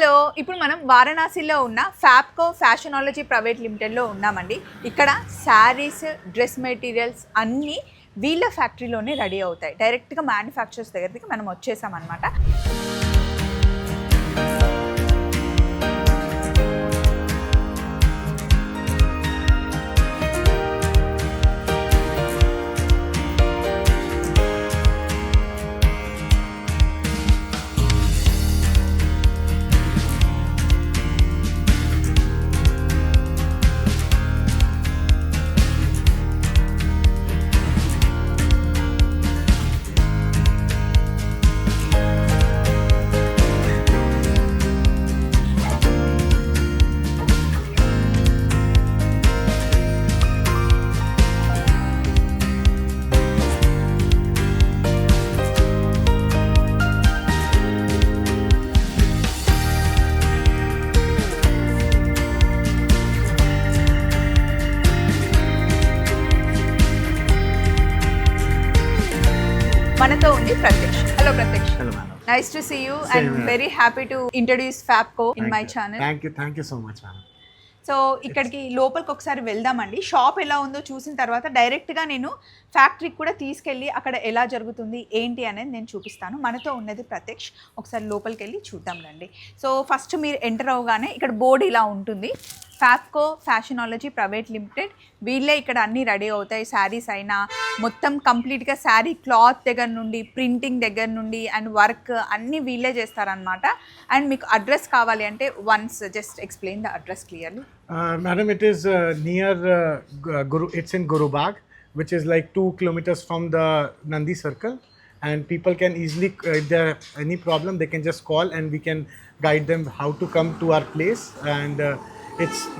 Hello ఇప్పుడు మనం వారణాసిలో ఉన్న ఫ్యాప్కో ఫ్యాషనాలజీ ప్రైవేట్ లిమిటెడ్లో ఉన్నామండి. ఇక్కడ శారీస్ డ్రెస్ మెటీరియల్స్ అన్నీ వీళ్ళ ఫ్యాక్టరీలోనే రెడీ అవుతాయి. డైరెక్ట్గా మ్యానుఫ్యాక్చర్స్ దగ్గరికి మనం వచ్చేసాం nice to see you and. Very happy to introduce Fapco in my. Channel Thank you, thank you. So much, madam. So ఇక్కడికి లోపలికి ఒకసారి వెళ్దామండి. షాప్ ఎలా ఉందో చూసిన తర్వాత డైరెక్ట్గా నేను ఫ్యాక్టరీకి కూడా తీసుకెళ్ళి అక్కడ ఎలా జరుగుతుంది ఏంటి అనేది నేను చూపిస్తాను. మనతో ఉన్నది ప్రత్యక్ష్. ఒకసారి లోపలికి వెళ్ళి చూద్దాం రండి. సో ఫస్ట్ మీరు ఎంటర్ అవగానే ఇక్కడ బోర్డు ఇలా ఉంటుంది. ఫ్యాప్కో ఫ్యాషనాలజీ ప్రైవేట్ లిమిటెడ్ వీళ్ళే ఇక్కడ అన్నీ రెడీ అవుతాయి. శారీస్ అయినా మొత్తం కంప్లీట్గా శారీ క్లాత్ దగ్గర నుండి ప్రింటింగ్ దగ్గర నుండి అండ్ వర్క్ అన్నీ వీళ్ళే చేస్తారనమాట అండ్ మీకు అడ్రస్ కావాలి అంటే once just explain the address clearly madam it is near Guru it's in Gurubagh which is like two kilometres from the Nandi circle and people can easily there any problem they can just call and we can guide them how to come to our place and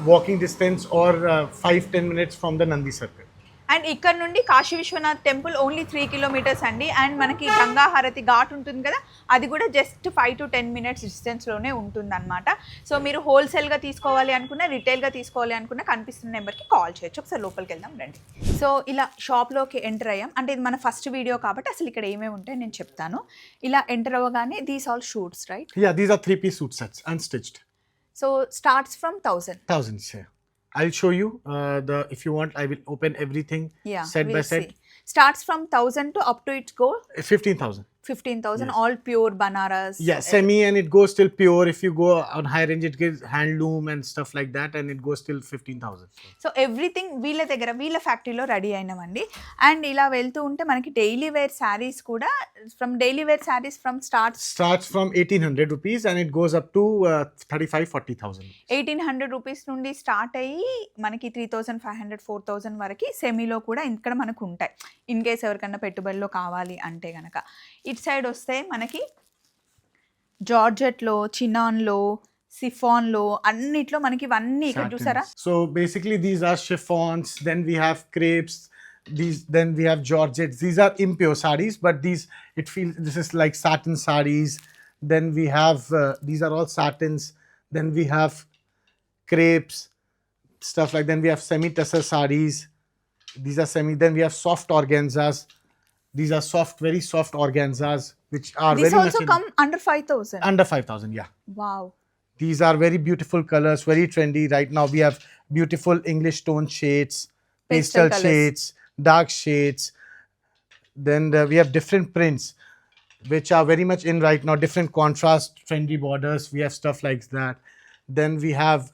walking distance or uh, five ten minutes from the Nandi Circle. And ఇక్కడ నుండి Kashi Vishwanath temple only three kilometres అండి and మనకి గంగా హారతి ఘాట్ ఉంటుంది కదా అది కూడా just five to ten minutes డిస్టెన్స్లోనే ఉంటుంది అనమాట సో మీరు హోల్సేల్గా తీసుకోవాలి అనుకున్నా రిటైల్గా తీసుకోవాలి అనుకున్నా కనిపిస్తున్న నెంబర్కి కాల్ చేయొచ్చు ఒకసారి లోపలికి వెళ్దాం రండి. సో ఇలా షాప్లోకి ఎంటర్ అయ్యాం అంటే ఇది మన ఫస్ట్ వీడియో కాబట్టి అసలు ఇక్కడ ఏమేమి ఉంటాయి నేను చెప్తాను. ఇలా ఎంటర్ అవ్వగానే these all suits right these are three piece suit sets, unstitched. So starts from 1000. Thousands. Yeah. I'll show you uh, the if you want. I will open everything Yeah. set by we'll set. see. Starts from 1000 to up to it go. Fifteen thousand. Fifteen thousand all pure Banaras Yeah, semi and it goes till pure. If you go on high range, it gives handloom and stuff like that, and it goes till fifteen thousand. So everything వీళ్ళ దగ్గర వీళ్ళ ఫ్యాక్టరీలో ready అయినామండి and ఇలా వెళ్తూ ఉంటే మనకి daily wear saris కూడా from daily wear sarees from starts Starts from eighteen hundred rupees and it goes up to uh, 35 40,000. Eighteen hundred rupees నుండి స్టార్ట్ అయ్యి మనకి three thousand five hundred four thousand వరకు సెమీలో కూడా ఇక్కడ మనకు ఉంటాయి ఇన్ కేస్ ఎవరికన్నా పెట్టుబడిలో కావాలి అంటే గనక ఇటు సైడ్ వస్తే మనకి జార్జెట్లో చినాన్లో సిఫాన్లో అన్నిట్లో మనకి ఇవన్నీ ఇక్కడ చూసారా Satins. So basically, these are chiffons. Then we have crepes. These then we have georgettes. These are impure sarees, but these it feels this is like satin sarees. Then we have uh, these are all satins. Then we have crepes, stuff like. Then we have semi tussar sarees. These are semi. Then we have soft organzas. These are soft, very soft organzas, which are These very also much in- come under 5,000. under 5,000. Yeah. Wow. These are very beautiful colors, very trendy. Right now, we have beautiful English tone shades, Pastel pastel, shades, dark shades. Then the- we have different prints, which are very much in right now, different contrast, trendy borders. We have stuff like that. Then we have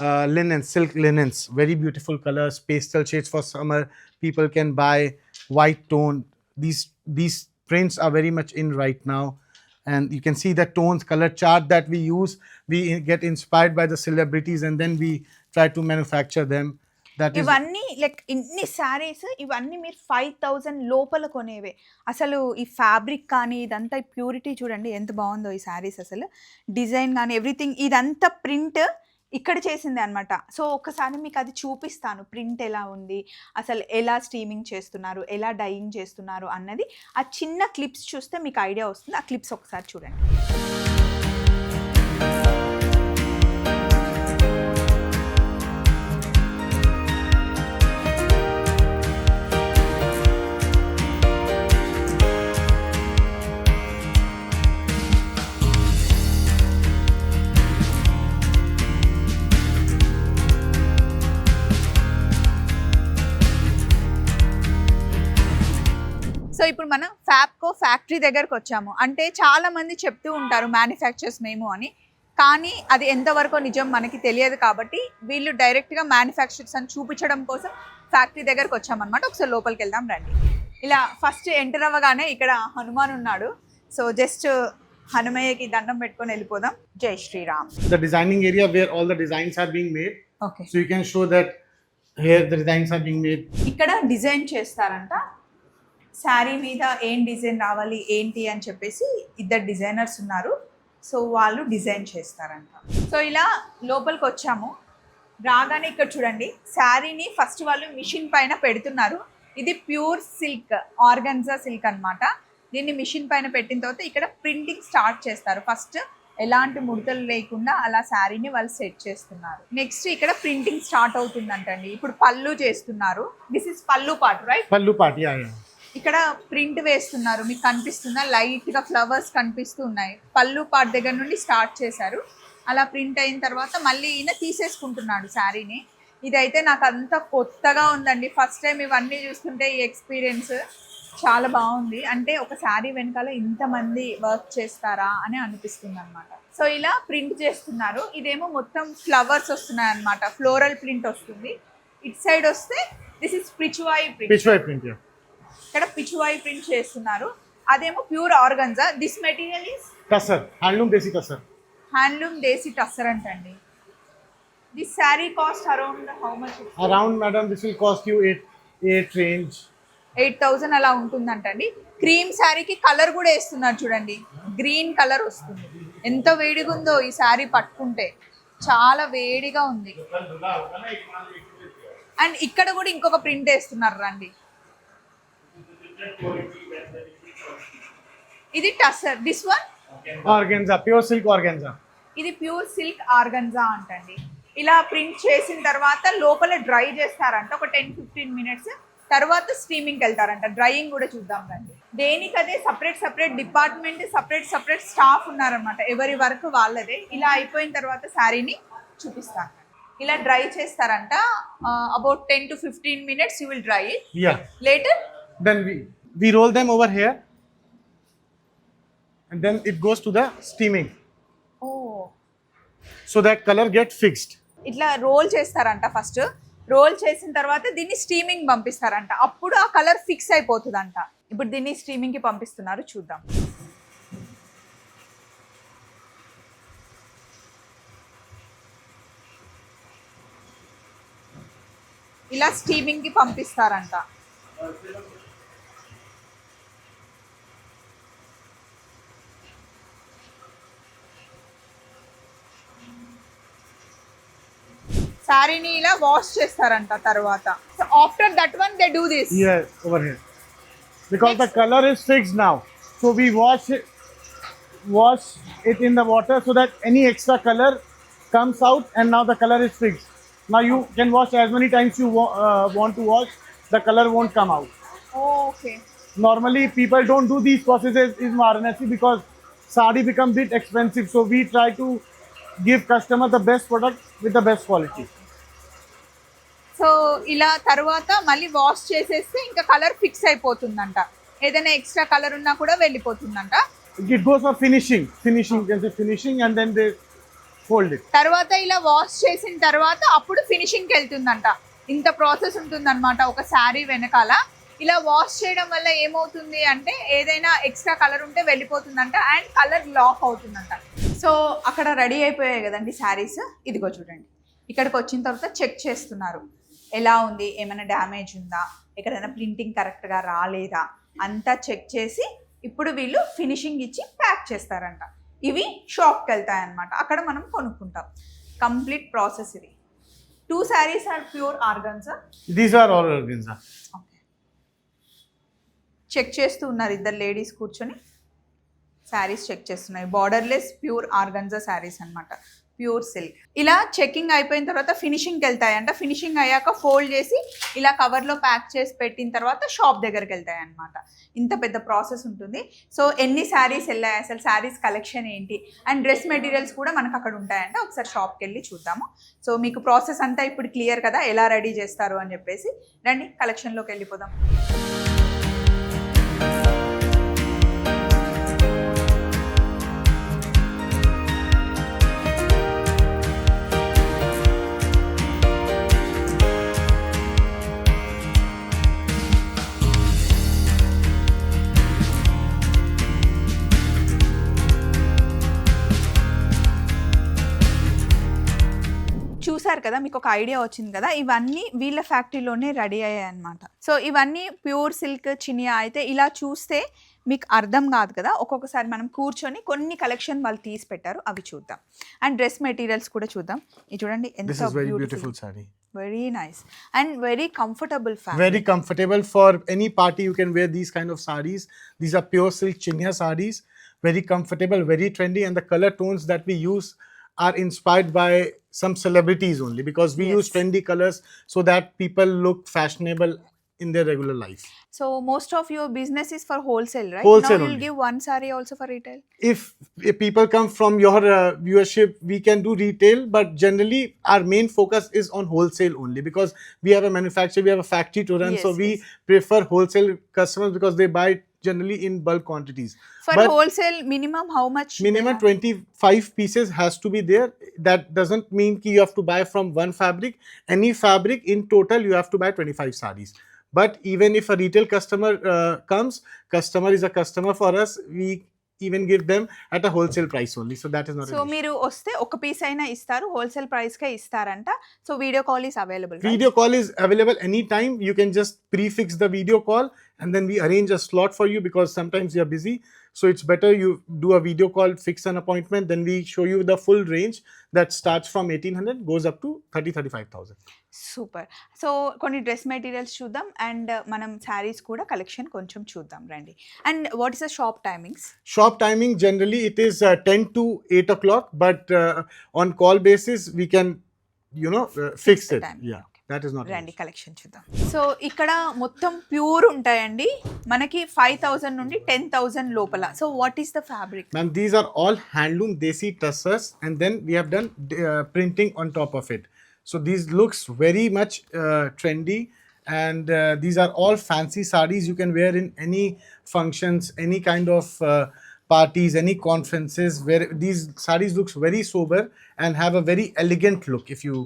uh, linen, silk linens, very beautiful colors, pastel shades for summer. People can buy white tone, These these prints are very much in right now and you can see the tones color chart that we use we get inspired by the celebrities and then we try to manufacture them that ఇవన్నీ like ఇన్ని శారీస్ ఇవన్నీ మీరు five thousand లోపల కొనేవే అసలు ఈ fabric కానీ ఇదంతా purity చూడండి ఎంత బాగుందో ఈ శారీస్ అసలు డిజైన్ కానీ ఎవ్రీథింగ్ ఇదంతా ప్రింట్ ఇక్కడ చేసింది అనమాట సో ఒకసారి మీకు అది చూపిస్తాను. ప్రింట్ ఎలా ఉంది? అసలు ఎలా స్టీమింగ్ చేస్తున్నారు? ఎలా డైయింగ్ చేస్తున్నారు? అన్నది ఆ చిన్న క్లిప్స్ చూస్తే మీకు ఐడియా వస్తుంది. ఆ క్లిప్స్ ఒకసారి చూడండి. ఫ్యాక్టరీ దగ్గరకు వచ్చాము అంటే చాలా మంది చెప్తూ ఉంటారు మ్యానుఫ్యాక్చర్స్ మేము అని. కానీ అది ఎంతవరకు నిజం మనకి తెలియదు కాబట్టి వీళ్ళు డైరెక్ట్గా మ్యానుఫ్యాక్చర్స్ అని చూపించడం కోసం ఫ్యాక్టరీ దగ్గరకు వచ్చామన్నమాట ఒకసారి లోపలికి వెళ్దాం రండి. ఇలా ఫస్ట్ ఎంటర్ అవ్వగానే ఇక్కడ హనుమాన్ ఉన్నాడు. సో జస్ట్ హనుమయ్యకి దండం పెట్టుకొని వెళ్ళిపోదాం. జై Shriram. The designing area where all the designs are being made. Okay you can show that here the designs are being made. ఇక్కడ డిజైన్ చేస్తారంట. శారీ మీద ఏం డిజైన్ రావాలి ఏంటి అని చెప్పేసి ఇద్దరు డిజైనర్స్ ఉన్నారు. సో వాళ్ళు డిజైన్ చేస్తారంట. సో ఇలా లోపలికి వచ్చాము. రాగానే ఇక్కడ చూడండి శారీని ఫస్ట్ వాళ్ళు మిషన్ పైన పెడుతున్నారు. ఇది ప్యూర్ సిల్క్ ఆర్గన్జా సిల్క్ అన్నమాట. దీన్ని మిషన్ పైన పెట్టిన తర్వాత ఇక్కడ ప్రింటింగ్ స్టార్ట్ చేస్తారు. ఫస్ట్ ఎలాంటి ముడతలు లేకుండా అలా శారీని వాళ్ళు సెట్ చేస్తున్నారు. నెక్స్ట్ ఇక్కడ ప్రింటింగ్ స్టార్ట్ అవుతుందంటండి. ఇప్పుడు పళ్ళు చేస్తున్నారు. దిస్ ఇస్ పళ్ళు పాటు రైట్ పళ్ళు పాటు. ఇక్కడ ప్రింట్ వేస్తున్నారు. మీకు కనిపిస్తుందా? లైట్గా ఫ్లవర్స్ కనిపిస్తూ ఉన్నాయి. పళ్ళు పార్ట్ దగ్గర నుండి స్టార్ట్ చేశారు. అలా ప్రింట్ అయిన తర్వాత మళ్ళీ ఈయన తీసేసుకుంటున్నాడు శారీని. ఇదైతే నాకు అంత కొత్తగా ఉందండి. ఫస్ట్ టైం ఇవన్నీ చూస్తుంటే ఈ ఎక్స్పీరియన్స్ చాలా బాగుంది. అంటే ఒక శారీ వెనకాల ఇంతమంది వర్క్ చేస్తారా అని అనిపిస్తుంది అనమాట సో ఇలా ప్రింట్ చేస్తున్నారు. ఇదేమో మొత్తం ఫ్లవర్స్ వస్తున్నాయి అనమాట ఫ్లోరల్ ప్రింట్ వస్తుంది. ఇట్ సైడ్ వస్తే దిస్ ఇస్ స్పిరిచువాయి ప్రింట్ ఇక్కడ పిచ్వాయి ప్రింట్ చేస్తున్నారు. అదేమో pure organza. This material is Tassar, handloom desi tassar. Handloom desi tussar అంటండి. This saree cost around how much madam, this will cost you eight, eight range. Eight thousand అలా ఉంటుందంటండి. Cream శారీకి colour కూడా వేస్తున్నారు చూడండి. Green colour వస్తుంది. ఎంత వేడిగా ఉందో ఈ శారీ పట్టుకుంటే. చాలా వేడిగా ఉంది. అండ్ ఇక్కడ కూడా ఇంకొక ప్రింట్ వేస్తున్నారు రండి. ఇది tussar. This one Organza, pure silk organza. ఇది ప్యూర్ సిల్క్ ఆర్గన్జా అంటండి. ఇలా ప్రింట్ చేసిన తర్వాత లోపల డ్రై చేస్తారంట. ఒక టెన్ ఫిఫ్టీన్ మినిట్స్ తర్వాత స్టీమింగ్కి వెళ్తారంట. డ్రైయింగ్ కూడా చూద్దాం రండి. దేనికదే separate separate department separate separate staff ఉన్నారనమాట ఎవరి వర్క్ వాళ్ళదే. ఇలా అయిపోయిన తర్వాత శారీని చూపిస్తాను. ఇలా డ్రై చేస్తారంట. About ten to fifteen minutes you will dry it. Later Then we, we roll them over here. And then it goes to the steaming. ఓ So that color gets fixed. ఇట్లా రోల్ చేస్తారంట first roll చేసిన తర్వాత దీన్ని steaming పంపిస్తారంట అప్పుడు ఆ colour fix అయిపోతుందంట ఇప్పుడు దీన్ని స్టీమింగ్కి పంపిస్తున్నారు చూద్దాం ఇలా స్టీమింగ్కి పంపిస్తారంట శారీని ఇలా వాష్ చేస్తారంట తర్వాత so after that one they do this Here, over here. Because Next. the color is fixed now. So we wash it, wash it in the water so that any extra color comes out and now the color is fixed. Now you can wash as many times you wa- uh, want to wash, the color won't come out. Okay Normally people don't do these processes in Varanasi because sari become bit expensive. So we try to give customer the best product with the best quality. So ఇలా తర్వాత మళ్ళీ wash చేసేస్తే ఇంకా colour fix అయిపోతుందంట. ఏదైనా extra colour ఉన్నా కూడా వెళ్ళిపోతుందంట. Finishing, finishing, you can say finishing and then they fold it. తర్వాత ఇలా వాష్ చేసిన తర్వాత అప్పుడు ఫినిషింగ్కి వెళ్తుందంట. ఇంత ప్రాసెస్ ఉంటుందన్నమాట ఒక శారీ వెనకాల. ఇలా వాష్ చేయడం వల్ల ఏమవుతుంది అంటే ఏదైనా ఎక్స్ట్రా కలర్ ఉంటే వెళ్ళిపోతుందంట అండ్ కలర్ లాక్ అవుతుందంట. సో అక్కడ రెడీ అయిపోయాయి కదండి శారీస్? ఇదిగో చూడండి. ఇక్కడికి వచ్చిన తర్వాత చెక్ చేస్తున్నారు. ఎలా ఉంది? ఏమైనా డ్యామేజ్ ఉందా? ఎక్కడైనా ప్రింటింగ్ కరెక్ట్గా రాలేదా? అంతా చెక్ చేసి ఇప్పుడు వీళ్ళు ఫినిషింగ్ ఇచ్చి ప్యాక్ చేస్తారంట. ఇవి షాప్కి వెళ్తాయి అనమాట అక్కడ మనం కొనుక్కుంటాం. కంప్లీట్ ప్రాసెస్ ఇది. Two saris are pure organza all organza. Okay. Check చేస్తూ ఉన్నారు ఇద్దరు లేడీస్ కూర్చొని. శారీస్ చెక్ చేస్తున్నాయి. బార్డర్లెస్ ప్యూర్ ఆర్గన్జా శారీస్ అన్నమాట. Pure silk. ఇలా చెకింగ్ అయిపోయిన తర్వాత ఫినిషింగ్కి వెళ్తాయంట. ఫినిషింగ్ అయ్యాక ఫోల్డ్ చేసి ఇలా కవర్లో ప్యాక్ చేసి పెట్టిన తర్వాత షాప్ దగ్గరికి వెళ్తాయి అనమాట ఇంత పెద్ద ప్రాసెస్ ఉంటుంది. సో ఎన్ని శారీస్ వెళ్ళాయి? అసలు శారీస్ కలెక్షన్ ఏంటి? అండ్ డ్రెస్ మెటీరియల్స్ కూడా మనకు అక్కడ ఉంటాయంట. ఒకసారి షాప్కి వెళ్ళి చూద్దాము. సో మీకు ప్రాసెస్ అంతా ఇప్పుడు క్లియర్ కదా? ఎలా రెడీ చేస్తారు అని చెప్పేసి రండి కలెక్షన్లోకి వెళ్ళిపోదాం. చూశారు కదా మీకు ఒక ఐడియా వచ్చింది కదా ఇవన్నీ వీళ్ళ ఫ్యాక్టరీలోనే రెడీ అయ్యాయి అనమాట సో ఇవన్నీ ప్యూర్ సిల్క్ చినియా అయితే ఇలా చూస్తే మీకు అర్థం కాదు కదా ఒక్కొక్కసారి మనం కూర్చొని కొన్ని కలెక్షన్ వాళ్ళు తీసి పెట్టారు అవి చూద్దాం. అండ్ డ్రెస్ మెటీరియల్స్ కూడా చూద్దాం. ఇది చూడండి beautiful saree very nice and very comfortable very comfortable for any party you can wear these kind of sarees these are pure silk chiniya sarees very comfortable very trendy and the colour tones that we use are inspired by some celebrities only because we use trendy colors so that people look fashionable in their regular life. So most of your business is for wholesale, right? Wholesale now you'll only. give one sari also for retail. If, if people come from your uh, viewership, we can do retail, but generally our main focus is on wholesale only because we have a manufacturer, we have a factory to run, Yes, so we yes. prefer wholesale customers because they buy generally in bulk quantities. For but wholesale, minimum how much? Minimum 25 pieces has to be there. That doesn't mean you have to buy from one fabric. Any fabric in total, you have to buy 25 sarees. But even if a retail customer uh, comes, customer is a customer for us. We even give them at a wholesale price only. So that is not so an issue. మీరు వస్తే ఒక piece అయినా ఇస్తారు wholesale price కే ఇస్తారంట so video call is available Video call is available anytime. You can just prefix the video call and then we arrange a slot for you because sometimes you are busy. So it's better you do a video call, fix an appointment, then we show you the full range that starts from 1800 goes up to 30 35000. Super so కొన్ని dress materials చూద్దాం and మనం శారీస్ కూడా collection కొంచెం చూద్దాం రండి and what is the shop timings Shop timing generally it is uh, 10 to 8 o'clock, but uh, on call basis we can, you know, uh, fix The it. time. Yeah, that is not. an రండి issue. Collection చూద్దాం so ఇక్కడ మొత్తం pure ఉంటాయండి మనకి five thousand నుండి ten thousand లోపల so what is the fabric Ma'am, these are all handloom desi tussars, and then we have done uh, printing on top of it. So these looks very much uh, trendy, and uh, these are all fancy sarees you can wear in any functions, any kind of uh, parties, any conferences. Where these sarees looks very sober and have a very elegant look. If you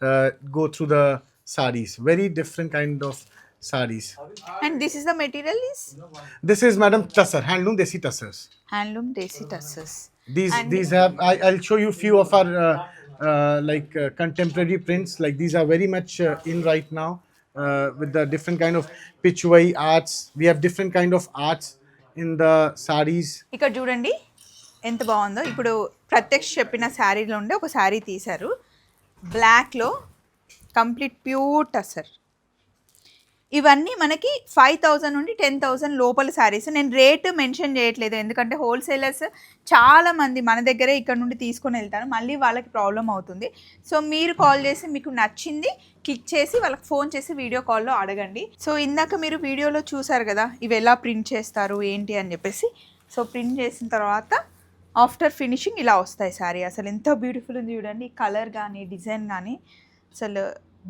uh, go through the sarees, very different kind of sarees. And this is the material is This is Madam Tussar, handloom desi tussars. Handloom desi tussars these And- these have I, i'll show you few of our uh, uh, like uh, contemporary prints like these are very much uh, in right now uh, with the different kind of pichwai arts we have different kind of arts in the saris ఇక్కడ చూడండి ఎంత బాగుందో ఇప్పుడు ప్రత్యక్ష చెప్పిన శారీలో ఉండే ఒక శారీ తీశారు బ్లాక్లో కంప్లీట్ ప్యూర్ టసర్ ఇవన్నీ మనకి ఫైవ్ థౌజండ్ నుండి టెన్ థౌజండ్ లోపల శారీస్. నేను రేటు మెన్షన్ చేయట్లేదు. ఎందుకంటే హోల్సేలర్స్ చాలామంది మన దగ్గరే ఇక్కడ నుండి తీసుకొని వెళ్తారు. మళ్ళీ వాళ్ళకి ప్రాబ్లం అవుతుంది. సో మీరు కాల్ చేసి మీకు నచ్చింది క్లిక్ చేసి వాళ్ళకి ఫోన్ చేసి వీడియో కాల్లో అడగండి. సో ఇందాక మీరు వీడియోలో చూసారు కదా ఇవి ఎలా ప్రింట్ చేస్తారు ఏంటి అని చెప్పేసి. సో ప్రింట్ చేసిన తర్వాత ఆఫ్టర్ ఫినిషింగ్ ఇలా వస్తాయి శారీ. అసలు ఎంత బ్యూటిఫుల్ ఉంది చూడండి. కలర్ కానీ డిజైన్ కానీ. అసలు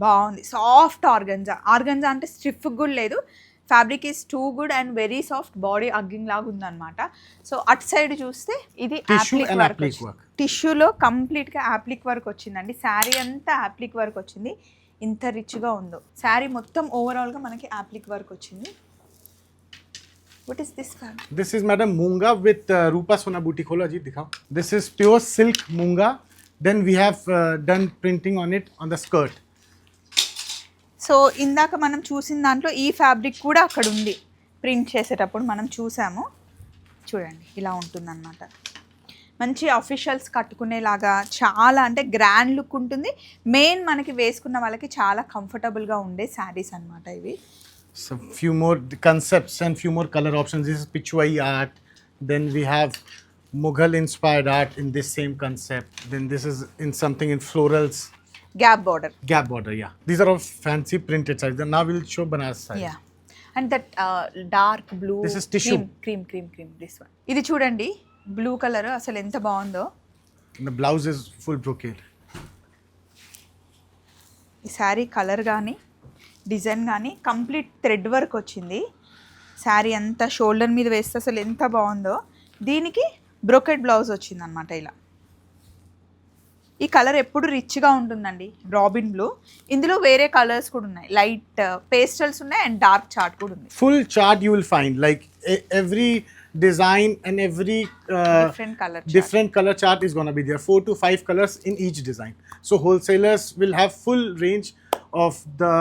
బాగుంది. సాఫ్ట్ ఆర్గంజా ఆర్గంజా అంటే స్టిఫ్ కూడా లేదు. Fabric is too good and very soft body hugging లాగా ఉందన్నమాట. సో అటు సైడ్ చూస్తే ఇది applique work. టిష్యూలో కంప్లీట్గా యాప్లిక్ వర్క్ వచ్చిందండి. శారీ అంతా యాప్లిక్ వర్క్ వచ్చింది. ఇంత రిచ్గా ఉందో. శారీ మొత్తం ఓవరాల్గా మనకి యాప్లిక్ వర్క్ వచ్చింది. This fabric this is madam munga with uh, rupa sona boutique. Kholo Ajit, dikhao. this is pure silk munga. Then we have uh, done printing on it on the skirt. So ఇందాక మనం చూసిన దాంట్లో ఈ fabric కూడా అక్కడ ఉంది. Print చేసేటప్పుడు మనం చూసాము. చూడండి ఇలా ఉంటుందన్నమాట. మంచి అఫీషియల్స్ కట్టుకునేలాగా చాలా అంటే గ్రాండ్ లుక్ ఉంటుంది. మెయిన్ మనకి వేసుకున్న వాళ్ళకి చాలా కంఫర్టబుల్గా ఉండే శారీస్ అన్నమాట ఇవి. Some few more d- concepts and few more color options. This is Pichwai art. Mughal inspired art in this same concept. Then this is in something in florals. Gap border Gap border, yeah. These are all fancy printed sides. Then now we'll show Banaras side. Yeah and that dark blue This is tissue. Cream cream cream this one ఇది చూడండి blue colour అసలు ఎంత బాగుందో And the blouse is full brocade. ఈ sari colour కానీ design కానీ complete thread work వచ్చింది శారీ అంతా షోల్డర్ మీద వేస్తే అసలు ఎంత బాగుందో దీనికి బ్రోకెడ్ బ్లౌజ్ వచ్చింది అనమాట ఇలా. ఈ కలర్ ఎప్పుడు రిచ్గా ఉంటుందండి? రాబిన్ బ్లూ ఇందులో వేరే కలర్స్ కూడా ఉన్నాయి. లైట్ పేస్టల్స్ uh, ఉన్నాయి అండ్ డార్క్ చార్ట్ కూడా ఉన్నాయి full chart you will find like every design and every colour different colour chart is gonna be there four to five colours in each design so wholesalers will have full range of the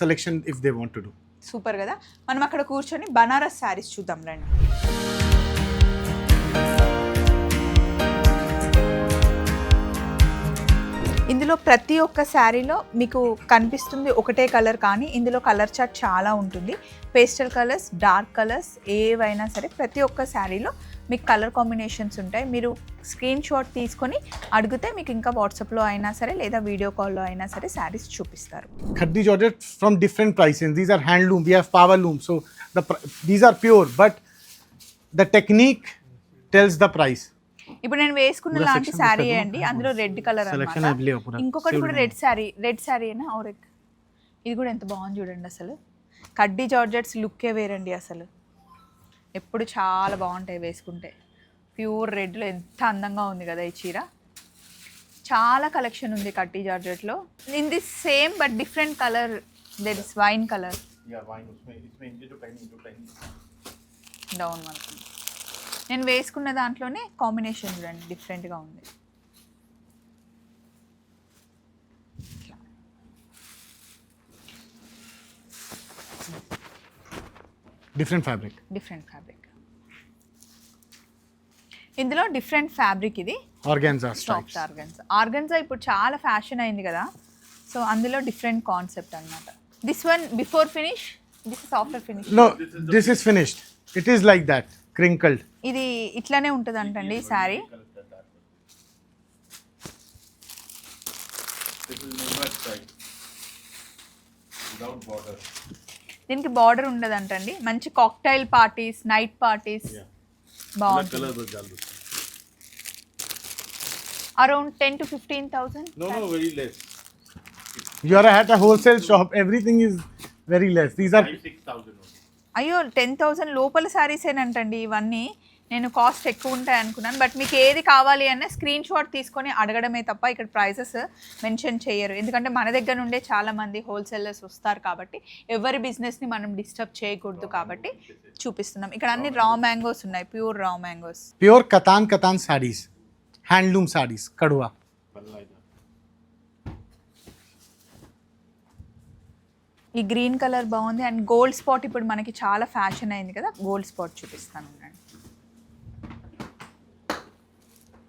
selection if they want to do super కదా. మనం అక్కడ కూర్చొని బనారస్ శారీస్ చూద్దాం రండి. ఇందులో ప్రతి ఒక్క శారీలో మీకు కనిపిస్తుంది ఒకటే కలర్ కానీ ఇందులో కలర్ చార్ట్ చాలా ఉంటుంది. పేస్టల్ కలర్స్ డార్క్ కలర్స్ ఏవైనా సరే ప్రతి ఒక్క శారీలో మీకు కలర్ కాంబినేషన్స్ ఉంటాయి. మీరు స్క్రీన్ షాట్ తీసుకొని అడిగితే మీకు ఇంకా వాట్సాప్లో అయినా సరే లేదా వీడియో కాల్లో అయినా సరే శారీస్ చూపిస్తారు. Khaddi georgette from different prices these are handloom We have power loom so the these are pure but the technique tells the price. ఇప్పుడు నేను వేసుకున్న లాంటి శారీ అండి అందులో రెడ్ కలర్ ఇంకొకటి కూడా రెడ్ శారీ రెడ్ శారీనా ఓరెక్ ఇది కూడా ఎంత బాగుంది చూడండి అసలు. కడ్డీ జార్జెట్స్ లుక్కే వేరండి అసలు. ఎప్పుడు చాలా బాగుంటాయి వేసుకుంటే. ప్యూర్ రెడ్లో ఎంత అందంగా ఉంది కదా ఈ చీర. చాలా కలెక్షన్ ఉంది కట్టి జార్జెట్లో. In the same but different colour that is wine colour down మనకు నేను వేసుకున్న దాంట్లోనే కాంబినేషన్ చూడండి డిఫరెంట్గా ఉంది. Different fabric. డిఫరెంట్ ఫ్యాబ్రిక్ ఇందులో డిఫరెంట్ ఫ్యాబ్రిక్ ఇది. Organza soft. ఆర్గన్జా ఆర్గన్జా ఇప్పుడు చాలా ఫ్యాషన్ అయింది కదా. సో అందులో డిఫరెంట్ కాన్సెప్ట్ అన్నమాట. This one before finish this is after finish No, this is finished. It is like that, crinkled. ఇది ఇట్లానే ఉంటుంది అంటండి సారీ దీనికి బార్డర్ ఉండదంటండి. మంచి cocktail parties night parties around ten to fifteen thousand you're at a wholesale shop everything is very less these are 6000 అయ్యో ten thousand లోపల శారీసేనంటండి ఇవన్నీ. నేను కాస్ట్ ఎక్కువ ఉంటాయి అనుకున్నాను. బట్ మీకు ఏది కావాలి అన్న స్క్రీన్ షాట్ తీసుకొని అడగడమే తప్ప ఇక్కడ ప్రైసెస్ మెన్షన్ చేయరు. ఎందుకంటే మన దగ్గర నుండే చాలా మంది హోల్సేలర్స్ వస్తారు కాబట్టి ఎవరి బిజినెస్ని మనం డిస్టర్బ్ చేయకూడదు కాబట్టి చూపిస్తున్నాం. ఇక్కడ అన్ని రా మ్యాంగోస్ ఉన్నాయి. Pure raw mangoes pure katan katan sarees, handloom sarees, kadua. ఈ గ్రీన్ కలర్ బాగుంది. అండ్ గోల్డ్ స్పాట్ ఇప్పుడు మనకి చాలా ఫ్యాషన్ అయింది కదా. గోల్డ్ స్పాట్ చూపిస్తాను ఉండండి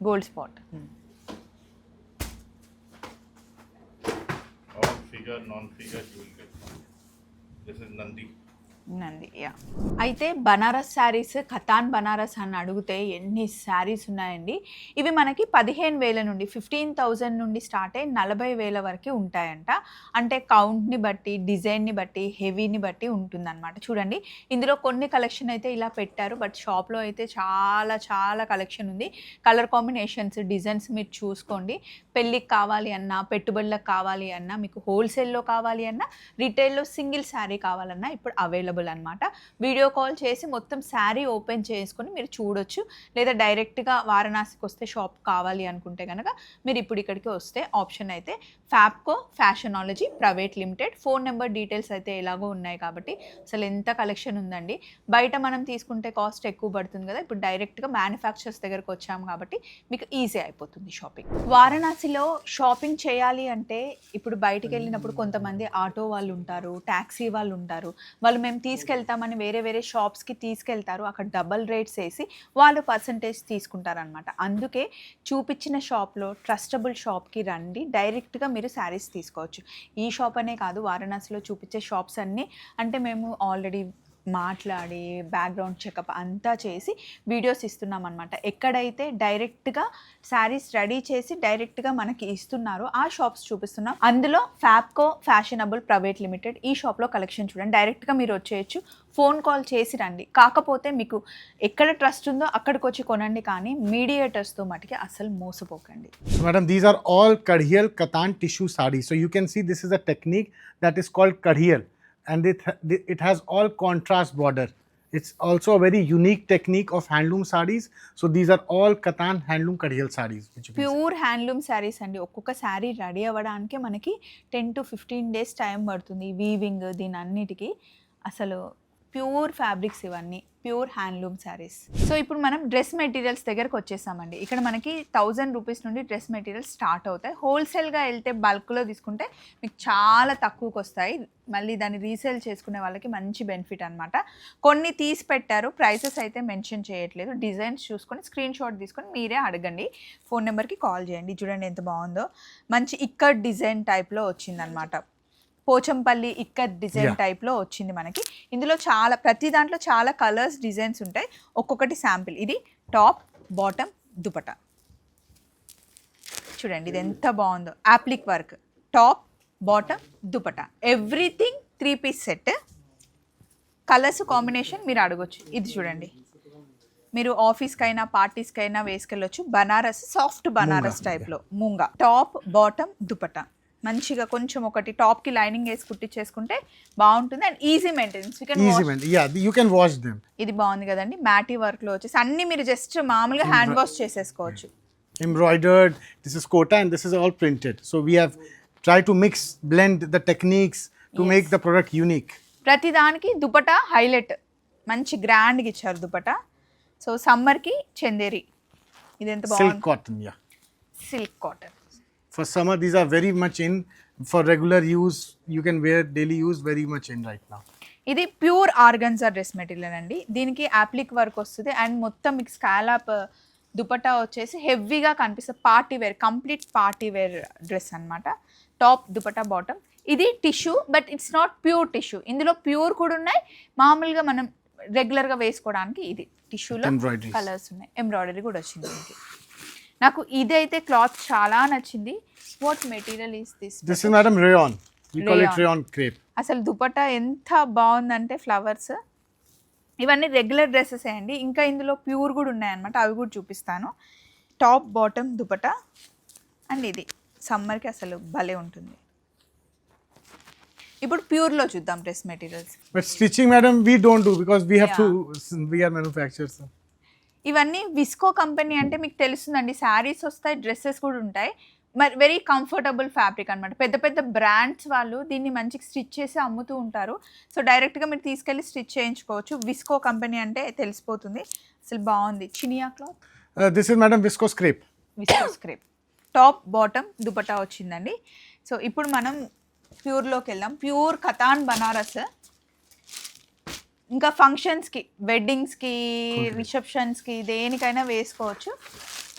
gold spot. All figure, non-figure you will get. నంది యా అయితే బనారస్ శారీస్ ఖతాన్ బనారస్ అని అడిగితే ఎన్ని శారీస్ ఉన్నాయండి? ఇవి మనకి పదిహేను వేల నుండి ఫిఫ్టీన్ థౌజండ్ నుండి స్టార్ట్ అయ్యి నలభై వేల వరకు ఉంటాయంట. అంటే కౌంట్ని బట్టి డిజైన్ని బట్టి హెవీని బట్టి ఉంటుందన్నమాట. చూడండి ఇందులో కొన్ని కలెక్షన్ అయితే ఇలా పెట్టారు. బట్ షాప్లో అయితే చాలా చాలా కలెక్షన్ ఉంది. కలర్ కాంబినేషన్స్ డిజైన్స్ మీరు చూసుకోండి. పెళ్ళికి కావాలి అన్నా పెట్టుబడులకు కావాలి అన్నా మీకు హోల్సేల్లో కావాలి అన్నా రిటైల్లో సింగిల్ శారీ కావాలన్నా ఇప్పుడు అవైలబుల్ అనమాట వీడియో కాల్ చేసి మొత్తం శారీ ఓపెన్ చేసుకొని మీరు చూడొచ్చు. లేదా డైరెక్ట్గా వారణాసికి వస్తే షాప్ కావాలి అనుకుంటే కనుక మీరు ఇప్పుడు ఇక్కడికి వస్తే ఆప్షన్ అయితే Fabco Fashionology private limited phone number details అయితే ఎలాగో ఉన్నాయి కాబట్టి అసలు ఎంత కలెక్షన్ ఉందండి. బయట మనం తీసుకుంటే కాస్ట్ ఎక్కువ పడుతుంది కదా. ఇప్పుడు డైరెక్ట్గా మ్యానుఫ్యాక్చర్స్ దగ్గరకు వచ్చాము కాబట్టి మీకు ఈజీ అయిపోతుంది షాపింగ్ వారణాసిలో షాపింగ్ చేయాలి అంటే ఇప్పుడు బయటికి వెళ్ళినప్పుడు కొంతమంది ఆటో వాళ్ళు ఉంటారు ట్యాక్సీ వాళ్ళు ఉంటారు. వాళ్ళు మేము తీసుకెళ్తామని వేరే వేరే షాప్స్కి తీసుకెళ్తారు. అక్కడ డబల్ రేట్స్ వేసి వాళ్ళు పర్సంటేజ్ తీసుకుంటారనమాట అందుకే చూపించిన షాప్లో ట్రస్టబుల్ షాప్కి రండి. డైరెక్ట్గా మీరు శారీస్ తీసుకోవచ్చు. ఈ షాప్ అనే కాదు వారణాసిలో చూపించే షాప్స్ అన్నీ. అంటే మేము ఆల్రెడీ మాట్లాడి బ్యాక్గ్రౌండ్ చెకప్ అంతా చేసి వీడియోస్ ఇస్తున్నాం అనమాట ఎక్కడైతే డైరెక్ట్గా శారీస్ రెడీ చేసి డైరెక్ట్గా మనకి ఇస్తున్నారో ఆ షాప్స్ చూపిస్తున్నాం. అందులో ఫ్యాప్కో ఫ్యాషనబుల్ ప్రైవేట్ లిమిటెడ్ ఈ షాప్లో కలెక్షన్ చూడండి. డైరెక్ట్గా మీరు వచ్చేయచ్చు. ఫోన్ కాల్ చేసి రండి. కాకపోతే మీకు ఎక్కడ ట్రస్ట్ ఉందో అక్కడికి వచ్చి కొనండి కానీ మీడియేటర్స్తో మటుకి అసలు మోసపోకండి. Madam these are all kadiyal katan tissue saree so you can see this is a technique that is called kadiyal and it it has all contrast border. It's also a very unique technique of handloom sarees. So these are all katan handloom kadhiyal sarees. Which you can see. Pure handloom sarees అండి ఒక్కొక్క sari ready అవ్వడానికి మనకి ten to fifteen days time పడుతుంది weaving దీని అన్నిటికీ అసలు pure fabrics ఇవన్నీ pure handloom saris. So ఇప్పుడు మనం డ్రెస్ మెటీరియల్స్ దగ్గరకు వచ్చేసామండి. ఇక్కడ మనకి థౌజండ్ రూపీస్ నుండి డ్రెస్ మెటీరియల్స్ స్టార్ట్ అవుతాయి. హోల్సేల్గా వెళ్తే బల్క్లో తీసుకుంటే మీకు చాలా తక్కువకి వస్తాయి మళ్ళీ దాన్ని రీసేల్ చేసుకునే వాళ్ళకి మంచి బెనిఫిట్ అనమాట కొన్ని తీసి పెట్టారు. ప్రైసెస్ అయితే మెన్షన్ చేయట్లేదు. డిజైన్స్ చూసుకొని స్క్రీన్ షాట్ తీసుకొని మీరే అడగండి. ఫోన్ నెంబర్కి కాల్ చేయండి. చూడండి ఎంత బాగుందో. మంచి ఇక్కడ్ డిజైన్ టైప్లో వచ్చిందనమాట పోచంపల్లి ఇక్కత్ డిజైన్ Yeah. టైప్లో వచ్చింది మనకి. ఇందులో చాలా ప్రతి దాంట్లో చాలా కలర్స్ డిజైన్స్ ఉంటాయి. ఒక్కొక్కటి శాంపిల్. ఇది టాప్ బాటమ్ దుపట చూడండి ఇది ఎంత బాగుందో. Applique work. Top bottom dupatta everything three piece set. Colours combination మీరు అడగొచ్చు. ఇది చూడండి. మీరు ఆఫీస్కైనా పార్టీస్కైనా వేసుకెళ్ళొచ్చు. బనారస్ సాఫ్ట్ బనారస్ టైప్లో. మూంగా టాప్ బాటమ్ దుపట మంచిగా కొంచెం ఒకటి టాప్కి లైనింగ్ వేసి కుట్టించేసుకుంటే బాగుంటుంది and easy maintenance Easy man. Yeah, you can wash them. ఇది బాగుంది కదండి మ్యాటీ వర్క్లో వచ్చేసి అన్ని మీరు జస్ట్ మామూలుగా హ్యాండ్ వాష్ చేసేసుకోవచ్చు Embroidered. This is kota and this is all printed. So we have tried to mix, blend the techniques to make the product unique. ప్రతి దానికి దుపట హైలైట్ మంచి గ్రాండ్గా ఇచ్చారు దుపట సో సమ్మర్కి చందేరి ఇది ఎంత బాగుంది cotton, yeah. Silk cotton For summer, these are very much in. For regular use, you can wear daily use very much in right now. ఇది ప్యూర్ ఆర్గన్జా డ్రెస్ మెటీరియల్ అండి. దీనికి యాప్లిక్ వర్క్ వస్తుంది. And మొత్తం మీకు scallop dupatta వచ్చేసి హెవీగా కనిపిస్తుంది party wear complete party wear dress అన్నమాట. Top dupatta bottom. ఇది tissue but it's not pure tissue. ఇందులో ప్యూర్ కూడా ఉన్నాయి. మామూలుగా మనం రెగ్యులర్గా వేసుకోవడానికి ఇది టిష్యూలో. కలర్స్ ఉన్నాయి. ఎంబ్రాయిడరీ కూడా వచ్చింది దీనికి. నాకు ఇదైతే క్లాత్ చాలా నచ్చింది what material is this is Madam Rayon. We call it Rayon. rayon crepe. అసలు దుపట్టా ఎంత బాగుందంటే ఫ్లవర్స్ ఇవన్నీ రెగ్యులర్ డ్రెస్సెస్ అండి ఇంకా ఇందులో ప్యూర్ కూడా ఉన్నాయన్నమాట అవి కూడా చూపిస్తాను టాప్ బాటమ్ దుపట్టా అండ్ ఇది సమ్మర్కి అసలు భలే ఉంటుంది ఇప్పుడు ప్యూర్లో చూద్దాం dress materials But stitching, madam, we don't do because we have to. We are manufacturers. ఇవన్నీ విస్కో కంపెనీ అంటే మీకు తెలుస్తుందండి. శారీస్ వస్తాయి డ్రెస్సెస్ కూడా ఉంటాయి. మరి వెరీ కంఫర్టబుల్ ఫ్యాబ్రిక్ అనమాట పెద్ద పెద్ద బ్రాండ్స్ వాళ్ళు దీన్ని మంచిగా స్టిచ్ చేసి అమ్ముతూ ఉంటారు. సో డైరెక్ట్గా మీరు తీసుకెళ్ళి స్టిచ్ చేయించుకోవచ్చు. విస్కో కంపెనీ అంటే తెలిసిపోతుంది. అసలు బాగుంది. Chiniya cloth? This is Madam Viscose crepe. Viscose crepe top bottom dupatta వచ్చిందండి. సో ఇప్పుడు మనం ప్యూర్లోకి వెళ్దాం. ప్యూర్ కతాన్ బనారస్. ఇంకా ఫంక్షన్స్కి వెడ్డింగ్స్కి రిసెప్షన్స్కి దేనికైనా వేసుకోవచ్చు.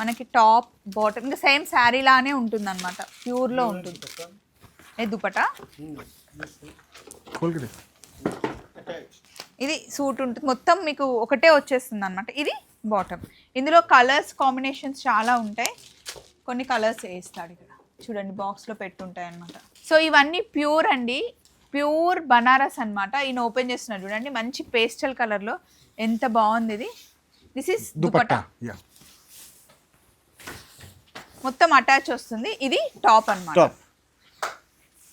మనకి టాప్ బాటమ్ ఇంకా సేమ్ శారీ లానే ఉంటుంది అనమాట ప్యూర్లో ఉంటుంది. ఏ దుపట ఇది సూట్ ఉంటుంది. మొత్తం మీకు ఒకటే వచ్చేస్తుంది అనమాట ఇది బాటమ్ ఇందులో కలర్స్ కాంబినేషన్స్ చాలా ఉంటాయి. కొన్ని కలర్స్ వేస్తాడు ఇక్కడ. చూడండి బాక్స్లో పెట్టుంటాయి అనమాట సో ఇవన్నీ ప్యూర్ అండి. ప్యూర్ బనారస్ అన్నమాట ఈయన ఓపెన్ చేస్తున్నాడు చూడండి మంచి పేస్టల్ కలర్లో ఎంత బాగుంది ఇది దిస్ ఇస్ దుపట్టా. మొత్తం అటాచ్ వస్తుంది ఇది టాప్ అన్నమాట Top.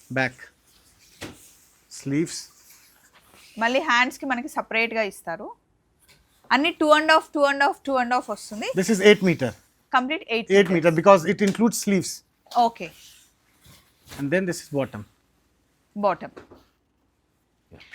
Back. Sleeves. మళ్ళీ హ్యాండ్స్కి మనకి సపరేట్గా ఇస్తారు అన్ని two and half two and half two and half వస్తుంది This is 8 meter. Complete eight 8 meter because it includes sleeves. Okay And then this is bottom. Bottom.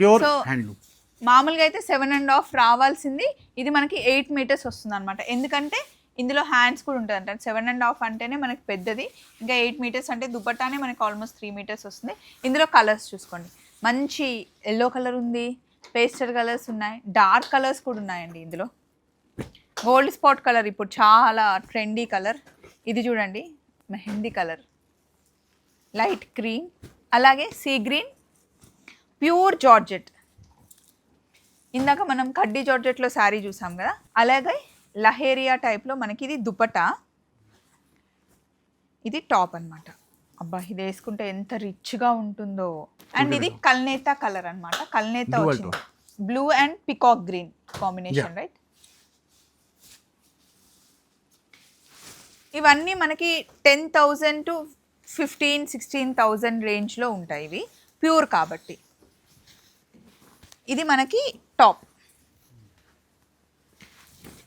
So- handloom. మామూలుగా అయితే seven and half రావాల్సింది. ఇది మనకి eight metres వస్తుంది అనమాట ఎందుకంటే ఇందులో హ్యాండ్స్ కూడా ఉంటుంది అంటే సెవెన్ అండ్ హాఫ్ అంటేనే మనకి పెద్దది. ఇంకా ఎయిట్ మీటర్స్ అంటే దుపట్టానే మనకి ఆల్మోస్ట్ త్రీ మీటర్స్ వస్తుంది. ఇందులో కలర్స్ చూసుకోండి. మంచి ఎల్లో కలర్ ఉంది. పేస్టల్ కలర్స్ ఉన్నాయి. డార్క్ కలర్స్ కూడా ఉన్నాయండి ఇందులో. గోల్డ్ స్పాట్ కలర్ ఇప్పుడు చాలా ట్రెండీ కలర్ ఇది చూడండి. మెహందీ కలర్ లైట్ క్రీమ్ అలాగే సీ గ్రీన్ ప్యూర్ జార్జెట్. ఇందాక మనం కడ్డీ జార్జెట్లో శారీ చూసాం కదా అలాగే లహేరియా టైప్లో మనకి ఇది దుపట్టా. ఇది టాప్ అన్నమాట. అబ్బా ఇది వేసుకుంటే ఎంత రిచ్గా ఉంటుందో. అండ్ ఇది కల్నేత కలర్ అన్నమాట. కల్నేత వచ్చింది. Blue and peacock green combination. Right ఇవన్నీ మనకి ten thousand to fifteen sixteen thousand రేంజ్లో ఉంటాయి ఇవి. ప్యూర్ కాబట్టి. ఇది మనకి టాప్.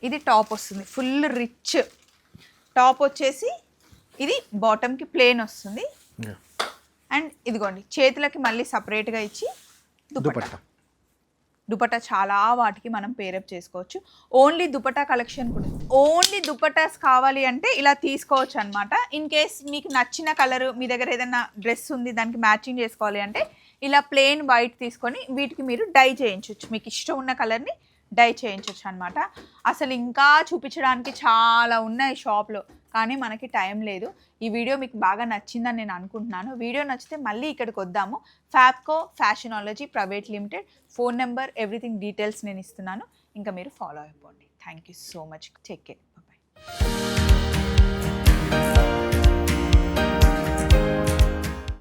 ఇది టాప్ వస్తుంది. Full rich. టాప్ వచ్చేసి ఇది బాటమ్కి ప్లేన్ వస్తుంది. అండ్ ఇదిగోండి చేతులకి మళ్ళీ సపరేట్గా ఇచ్చి దుపట్టా. Dupatta. దుపట్టా చాలా వాటికి మనం పేరప్ చేసుకోవచ్చు. ఓన్లీ దుపట్టా కలెక్షన్ కూడా. ఓన్లీ దుపట్టాస్ కావాలి అంటే ఇలా తీసుకోవచ్చు అనమాట ఇన్ కేస్ మీకు నచ్చిన కలర్ మీ దగ్గర ఏదైనా డ్రెస్ ఉంది దానికి మ్యాచింగ్ చేసుకోవాలి అంటే ఇలా ప్లెయిన్ వైట్ తీసుకొని వీటికి మీరు డై చేయించవచ్చు మీకు ఇష్టం ఉన్న కలర్ని డై చేయించవచ్చు అనమాట అసలు ఇంకా చూపించడానికి చాలా ఉన్నాయి షాప్లో కానీ మనకి టైం లేదు. ఈ వీడియో మీకు బాగా నచ్చిందని నేను అనుకుంటున్నాను. వీడియో నచ్చితే మళ్ళీ ఇక్కడికి వద్దాము. Fabco Fashionology private limited phone number everything details నేను ఇస్తున్నాను. ఇంకా మీరు ఫాలో అయిపోండి. Thank you so much take care bye